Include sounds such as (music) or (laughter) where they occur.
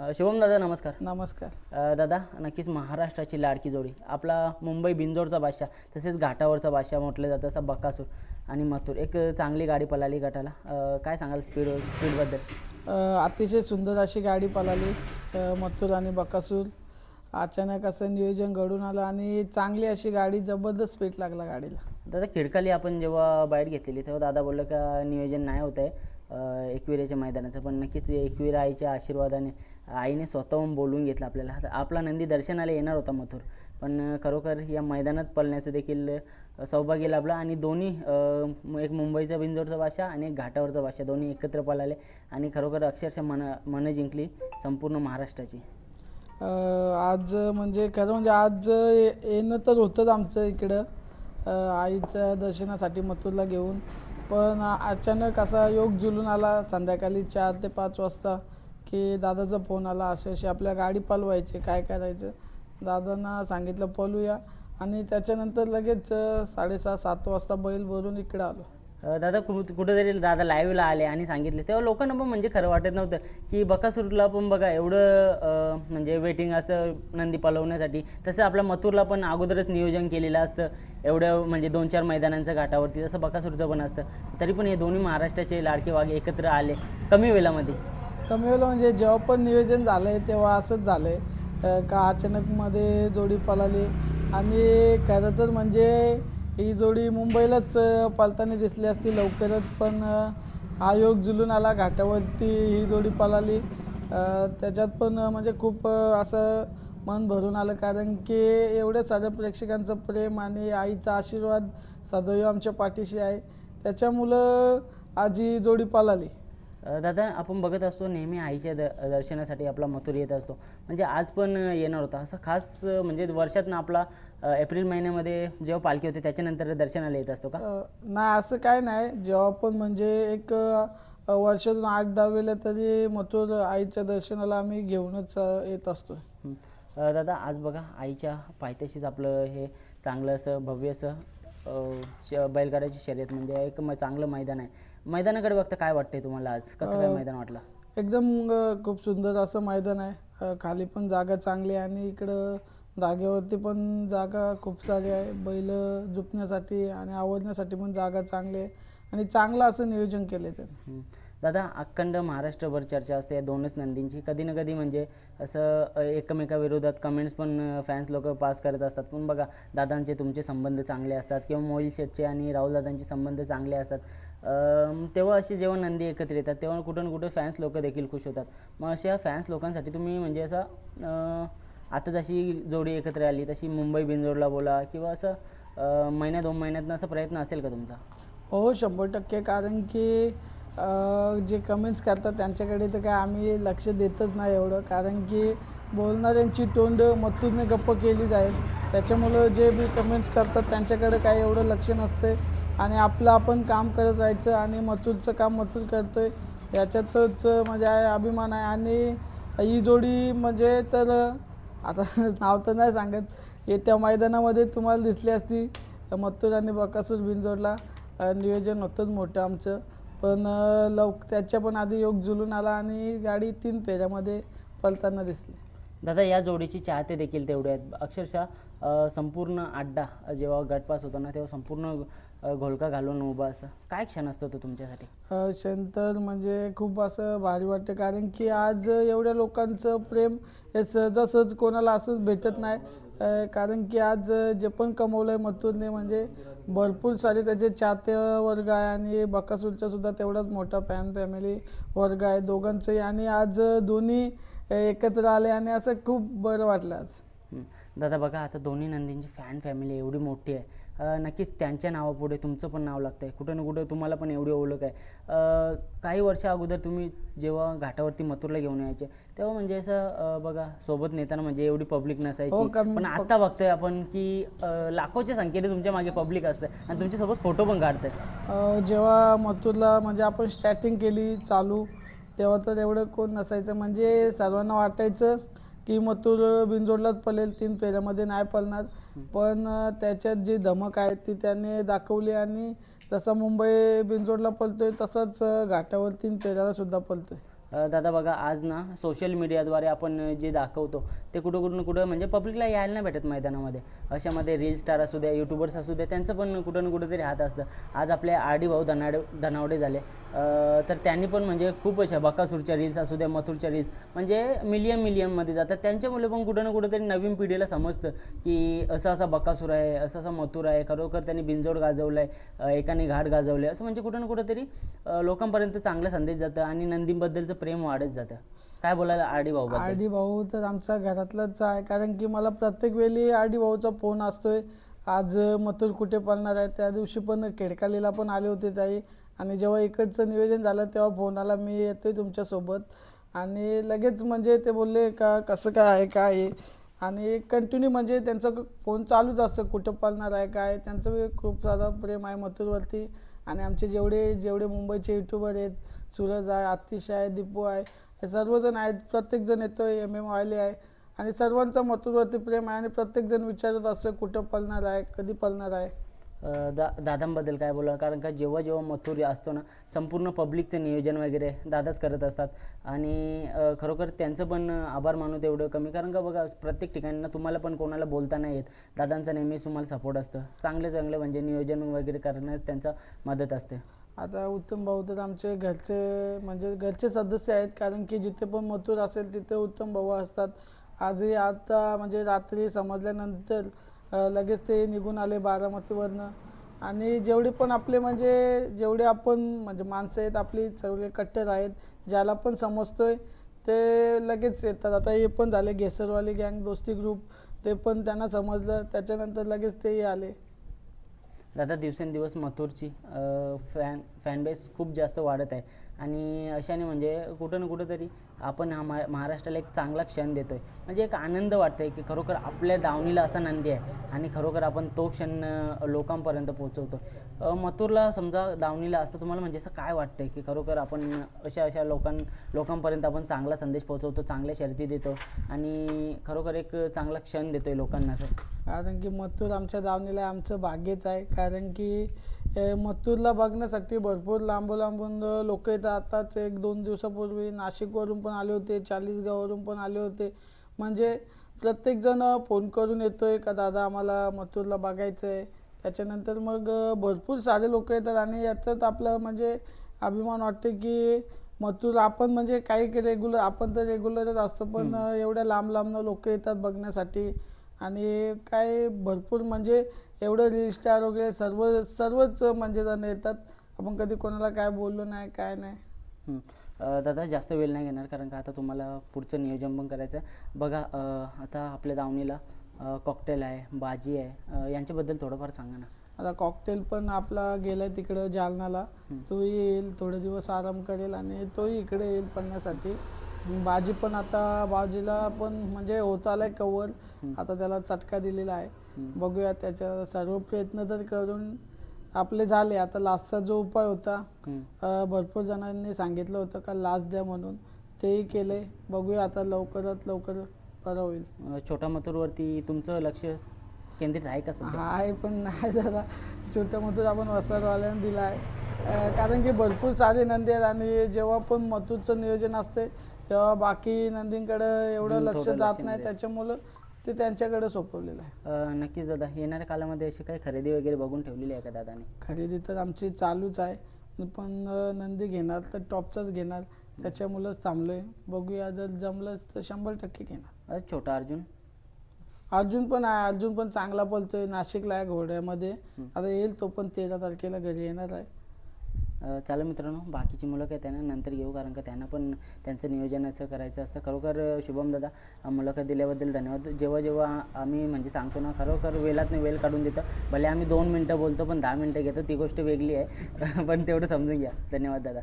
शुभम दादा नमस्कार. नमस्कार. दादा नक्कीच महाराष्ट्राची लाडकी जोडी. आपला मुंबई बिंजोरचा बादशाह तसेच घाटावरचा बादशाह म्हटलं जातं असा बकासूर आणि मथुर. एक चांगली गाडी पळाली गटाला. काय सांगाल स्पीड स्पीडबद्दल अतिशय सुंदर अशी गाडी पळाली मथुर आणि बकासूर. अचानक असं नियोजन घडून आलं आणि चांगली अशी गाडी जबरदस्त स्पीड लागला गाडीला. दादा खिडकाली आपण जेव्हा बाहेर घेतलेली तेव्हा दादा बोललं का नियोजन नाही होत आहे एकविरेच्या मैदानाचं. पण नक्कीच एकवीर आईच्या आशीर्वादाने आईने स्वतःहून बोलवून घेतलं आपल्याला. आपला नंदी दर्शनाला येणार होता मथुर. पण खरोखर या मैदानात पळण्याचं देखील सौभाग्य लाभलं आणि दोन्ही एक मुंबईचा बिंजोरचा भाषा आणि एक घाटावरचा भाषा दोन्ही एकत्र पळाले आणि खरोखर अक्षरशः मन मनं जिंकली संपूर्ण महाराष्ट्राची. आज म्हणजे खरं म्हणजे आज येणं तर होतंच आमचं इकडं आईच्या दर्शनासाठी मथुरला घेऊन. पण अचानक असा योग जुलून आला संध्याकाळी चार ते पाच वाजता. की दादाचा फोन आला अशी अशी आपल्या गाडी पलवायची काय करायचं? दादांना सांगितलं पलूया. आणि त्याच्यानंतर लगेच साडेसहा सात वाजता बैल भरून इकडं आलो. दादा कुठं कुठंतरी दादा लाईव्हला आले आणि सांगितले. तेव्हा लोकांना पण म्हणजे खरं वाटत नव्हतं की बकासूरला पण बघा एवढं म्हणजे वेटिंग असतं नंदी पलवण्यासाठी. तसं आपल्या मथुरला पण अगोदरच नियोजन केलेलं असतं. एवढं म्हणजे दोन चार मैदानांच्या घाटावरती. तसं बकासूरचं पण असतं. तरी पण हे दोन्ही महाराष्ट्राचे लाडके वाघ एकत्र आले. कमी वेळामध्ये. कमी वेळेला म्हणजे जेव्हा पण नियोजन झालं आहे तेव्हा असंच झालं आहे का अचानकमध्ये जोडी पळाली? आणि खरं तर म्हणजे ही जोडी मुंबईलाच पळताना दिसली असती लवकरच पण आयोग जुलून आला घाटावरती ही जोडी पळाली. त्याच्यात पण म्हणजे खूप असं मन भरून आलं कारण की एवढ्या साऱ्या प्रेक्षकांचं प्रेम आणि आईचा आशीर्वाद सदैव आमच्या पाठीशी आहे. त्याच्यामुळं आजी जोडी पळाली. दादा आपण बघत असतो नेहमी आईच्या द दर्शनासाठी आपला मथुर येत असतो. म्हणजे आज पण येणार होता. असं खास म्हणजे वर्षातनं आपला एप्रिल महिन्यामध्ये जेव्हा पालखी होते त्याच्यानंतर दर्शनाला येत असतो का? नाही असं काय नाही. जेव्हा पण म्हणजे एक वर्षातून आठ दहा वेळेला तरी मथुर आईच्या दर्शनाला आम्ही घेऊनच येत असतो दादा आज बघा आईच्या पायथ्याशीच आपलं हे चांगलं असं भव्य असं श बैलगाड्याची शर्यत म्हणजे एक म चांगलं मैदान आहे. मैदानाकडे बघता काय वाटतंय तुम्हाला आज? कसं काय मैदान वाटलं? एकदम अ, खूप सुंदर असं मैदान आहे. अ, खाली पण जागा चांगली आहे आणि इकडं जागेवरती पण जागा खूप सारी आहे. बैल झुपण्यासाठी आणि आवडण्यासाठी पण जागा चांगली आहे. आणि चांगलं असं नियोजन केलं त्यांनी. हं. दादा अखंड महाराष्ट्रभर चर्चा असते या दोनच नंदींची. कधी ना कधी म्हणजे असं एकमेकाविरोधात कमेंट्स पण फॅन्स लोक पास करत असतात. पण बघा दादांचे तुमचे संबंध चांगले असतात किंवा मोहिल शेटचे आणि राहुल दादांचे संबंध चांगले असतात. तेव्हा अशी जेव्हा नंदी एकत्र येतात तेव्हा कुठं ना कुठं फॅन्स लोक देखील खुश होतात. मग अशा फॅन्स लोकांसाठी तुम्ही म्हणजे असं आता जशी जोडी एकत्र आली तशी मुंबई बिंजोडला बोला किंवा असं महिन्या दोन महिन्यातनं असा प्रयत्न असेल का तुमचा? हो शंभर टक्के. कारण की जे कमेंट्स करतात त्यांच्याकडे तर काय आम्ही लक्ष देतच नाही एवढं. कारण की बोलणाऱ्यांची तोंड मत्तूरने गप्प केलीच आहे त्याच्यामुळं जे बी कमेंट्स करतात त्यांच्याकडे काय एवढं लक्ष नसते आणि आपलं आपण काम करत जायचं आणि मतूलचं काम मथूर करतो आहे याच्यातच म्हणजे आहे अभिमान आहे. आणि ही जोडी म्हणजे तर आता नाव तर नाही सांगत. येत्या मैदानामध्ये तुम्हाला दिसली असती. मत्तूल आणि बकासूर बिनजोडला नियोजन होतंच मोठं आमचं. पण अ, लवक त्याच्या पण आधी योग जुलून आला आणि गाडी तीन फेऱ्यामध्ये पलताना दिसली. दादा या जोडीचे चाहते देखील तेवढे आहेत. अक्षरशः अ, संपूर्ण अड्डा जेव्हा गटपास होतो ना तेव्हा संपूर्ण अ, घोळका घालून उभा असतं. काय क्षण असतो तो तुमच्यासाठी? अ, शंतर म्हणजे खूप असं भारी वाटतं. कारण की आज एवढ्या लोकांचं प्रेम हे सहजासहज कोणाला असंच भेटत नाही. अ, कारण की आज जे पण कमवलं आहे मथुरने म्हणजे भरपूर सारे त्याचे चाहते वर्ग आहे आणि बकासूरचा सुद्धा तेवढाच मोठा फॅन फॅमिली वर्ग आहे दोघांचंही. आणि आज दोन्ही एकत्र आले आणि असं खूप बरं वाटलं आज. दादा बघा आता दोन्ही नंदींची फॅन फॅमिली एवढी मोठी आहे. नक्कीच त्यांच्या नावापुढे तुमचं पण नाव लागतं आहे कुठं ना कुठं तुम्हाला पण एवढी ओळख आहे. काही वर्ष अगोदर तुम्ही जेव्हा घाटावरती मथुरला घेऊन यायचे तेव्हा म्हणजे असं बघा सोबत नेताना म्हणजे एवढी पब्लिक हो, नसायची कम- पण आता बघतोय आपण की लाखोच्या संख्येने तुमच्या मागे पब्लिक असतं आणि तुमच्यासोबत फोटो पण काढतात जेव्हा मथुरला म्हणजे आपण स्टार्टिंग केली चालू तेव्हा तर एवढं कोण नसायचं. म्हणजे सर्वांना वाटायचं की मथुर बिनजोडलाच पळेल तीन फेऱ्यामध्ये नाही पळणार. पण त्याच्यात जी धमक आहे ती त्याने दाखवली आणि जसा मुंबई बिनजोडला पलतोय तसंच घाटावरती घाटावर सुद्धा पळतोय दादा बघा आज ना सोशल मीडियाद्वारे आपण जे दाखवतो ते कुठं कुठं कुठं म्हणजे पब्लिकला यायला नाही भेटत मैदानामध्ये. अशामध्ये रील स्टार असू द्या यूट्यूबर्स असू द्या त्यांचं पण कुठं ना कुठंतरी हात असतं. आज आपले आडी भाऊ धनाडे धनावडे झाले. तर त्यांनी पण म्हणजे खूप अशा बकासूरच्या रील्स असू द्या मथुरच्या रील्स म्हणजे मिलियन मिलियनमध्ये जातात. त्यांच्यामुळे पण कुठं ना कुठंतरी नवीन पिढीला समजतं की असं असा बकासूर आहे असं असा मथुर आहे. खरोखर त्यांनी बिंजोड गाजवलं आहे एकाने घाट गाजवले असं म्हणजे कुठं ना कुठं तरी लोकांपर्यंत चांगला संदेश जातं. आणि नंदीबद्दलचं प्रेम वाढत जातं. काय बोलायला आडी भाऊ आर डी भाऊ तर आमचा घरातलाच आहे. कारण की मला प्रत्येक वेळी आर डी भाऊचा फोन असतोय. आज मथुर कुठे पळणार आहे? त्या दिवशी पण खेडकालीला पण आले होते ताई. आणि जेव्हा इकडचं नियोजन झालं तेव्हा फोन आला मी येतोय तुमच्यासोबत. आणि लगेच म्हणजे ते बोलले का कसं काय आहे काय आहे? आणि कंटिन्यू म्हणजे त्यांचा फोन चालूच असतं. कुठं पळणार आहे काय त्यांचं खूप सारं प्रेम आहे मथुरवरती. आणि आमचे जेवढे जेवढे मुंबईचे युट्यूबर आहेत सूरज आहे आतिश आहे दीपू आहे हे सर्वजण आहेत प्रत्येकजण येतो एम एम ऑयले आहे. आणि सर्वांचं मतुरवरती प्रेम आहे आणि प्रत्येकजण विचारत असतो कुठं पळणार आहे कधी पळणार आहे? दा दादांबद्दल काय बोला कारण का जेव्हा जेव्हा मथुर असतो ना संपूर्ण पब्लिकचं नियोजन वगैरे दादाच करत असतात. आणि खरोखर त्यांचं पण आभार मानू तेवढं कमी. कारण का बघा प्रत्येक ठिकाणी ना तुम्हाला पण कोणाला बोलता नाही येत. दादांचा नेहमीच तुम्हाला सपोर्ट असतं. चांगले चांगले म्हणजे नियोजन वगैरे करण्यात त्यांचा मदत असते. आता उत्तम भाऊ तर आमचे घरचे म्हणजे घरचे सदस्य आहेत. कारण की जिथे पण मथुर असेल तिथे उत्तम भाऊ असतात. आजही आता म्हणजे रात्री समजल्यानंतर लगेच ते निघून आले बारामतीवरनं. आणि जेवढे पण आपले म्हणजे जेवढे आपण म्हणजे माणसं आहेत आपली सगळे कट्टर आहेत ज्याला पण समजतोय ते लगेच येतात. आता हे पण झाले घेसरवाले गँग दोस्ती ग्रुप ते पण त्यांना समजलं. त्याच्यानंतर लगेच तेही आले. दादा दिवसेंदिवस मथुरची फॅन फॅनबेस खूप जास्त वाढत आहे. आणि अशाने म्हणजे कुठं ना कुठं तरी आपण हा मा महाराष्ट्राला एक चांगला क्षण देतो आहे म्हणजे एक आनंद वाटतो आहे की खरोखर आपल्या दावणीला असा नंदी आहे आणि खरोखर आपण तो क्षण लोकांपर्यंत पोचवतो मथुरला समजा दावणीला असतं तुम्हाला म्हणजे असं काय वाटतं आहे की खरोखर आपण अशा अशा लोकां लोकांपर्यंत आपण चांगला संदेश पोचवतो चांगल्या शर्ती देतो आणि खरोखर एक चांगला क्षण देतो आहे लोकांना असं? कारण की मथुर आमच्या दावणीला आमचं भाग्यच आहे. कारण की मथुरला बघण्यासाठी भरपूर लांबून लांबून लोक येतात. आताच एक दोन दिवसापूर्वी नाशिकवरून पण आले होते चाळीसगाववरून पण आले होते. म्हणजे प्रत्येकजण फोन करून येतोय का दादा आम्हाला मथुरला बघायचं आहे त्याच्यानंतर मग भरपूर सारे लोक येतात आणि याच्यात आपलं म्हणजे अभिमान वाटते की मथुर आपण म्हणजे काही रेग्युलर आपण तर रेग्युलरच असतो पण एवढ्या लांब लांबनं लोक येतात बघण्यासाठी. आणि काय भरपूर म्हणजे एवढं रील स्टार वगैरे सर्व सर्वच म्हणजे जण येतात. आपण कधी कोणाला काय बोललो नाही काय नाही. अ, दादा जास्त वेळ नाही घेणार कारण का आता तुम्हाला पुढचं नियोजन पण करायचं आहे. बघा अ, आता आपल्या दावणीला कॉकटेल आहे बाजी आहे. अ, यांच्याबद्दल थोडंफार सांगा ना. आता कॉकटेल पण आपला गेलाय तिकडं जालनाला तो येईल थोडे दिवस आराम करेल आणि तोही इकडे येईल पळण्यासाठी बाजी पण आता बाजीला पण म्हणजे होत आलाय कवर आता त्याला चटका दिलेला आहे. बघूया त्याच्या सर्व प्रयत्न तर करून आपले झाले. आता लास्टचा जो उपाय होता भरपूर जणांनी सांगितलं होतं का लाच द्या म्हणून. तेही केले. बघूया आता लवकरात लवकर बरं होईल. अ, छोटा मथुरवरती तुमचं लक्ष केंद्रित आहे का हा आहे पण नाही जरा छोट्या मथुर आपण वस्तादवाल्यानं दिला आहे कारण की भरपूर सारे नंदी आहेत आणि जेव्हा पण मथुरचं नियोजन असते तेव्हा बाकी नंदींकडे एवढं लक्ष जात नाही. त्याच्यामुळं ते त्यांच्याकडे सोपवलेलं आहे. अ, नक्कीच दादा. येणाऱ्या काळामध्ये अशी काही खरेदी वगैरे बघून ठेवलेली आहे का दादाने? खरेदी तर आमची चालूच आहे. पण अ, नंदी घेणार तर टॉपचाच घेणार. त्याच्यामुळंच थांबलोय. बघूया जर जमलं तर शंभर टक्के घेणार. अ, छोटा अर्जुन? अर्जुन पण आहे. अर्जुन पण चांगला पळतोय नाशिकला आहे घोड्यामध्ये. आता येईल तो पण तेरा तारखेला घरी येणार आहे. चला मित्रांनो बाकीची मुलं काय त्यांना नंतर घेऊ कारण का त्यांना पण त्यांचं नियोजनाचं करायचं असतं. खरोखर शुभम दादा मुलाखत दिल्याबद्दल धन्यवाद. जेव्हा जेव्हा आम्ही म्हणजे सांगतो ना खरोखर वेळात वेळ काढून देतं. भले आम्ही दोन मिनटं बोलतो पण दहा मिनटं घेतो ती गोष्ट वेगळी आहे. (laughs) पण तेवढं समजून घ्या. धन्यवाद दादा.